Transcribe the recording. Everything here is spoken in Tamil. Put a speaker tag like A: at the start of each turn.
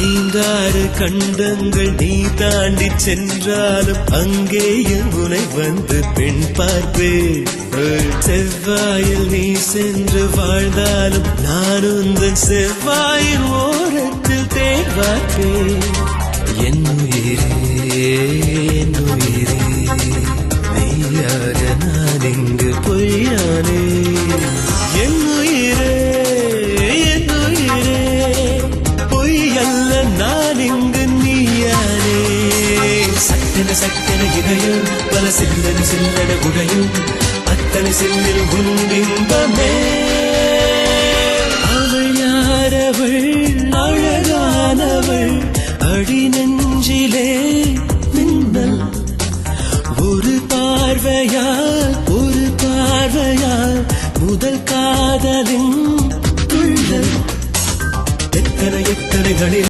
A: ஐந்தாறு கண்டங்கள் நீ தாண்டி சென்றாலும் அங்கேயும் உனை வந்து பெண் பார்ப்பே. செவ்வாயில் நீ சென்று வாழ்ந்தாலும் நான் உந்தன் செவ்வாயின் ஓரத்தில் தேன் என் உயிரே என் உயிரே நீயாக நான் இங்கு பொய்யானே. நான் இங்கு நீயானே. சட்டன சட்டன இதயம் பல சில்லன சில்லன உடையும் அத்தனை சில்லில் உன்பிம்பமே அவள் யாரவள் அழகானவள் அடி நெஞ்சிலே மின்னல். ஒரு பார்வையால் ஒரு பார்வையால் முதல் காதலின் துள்ளல். எத்தனை எத்தனை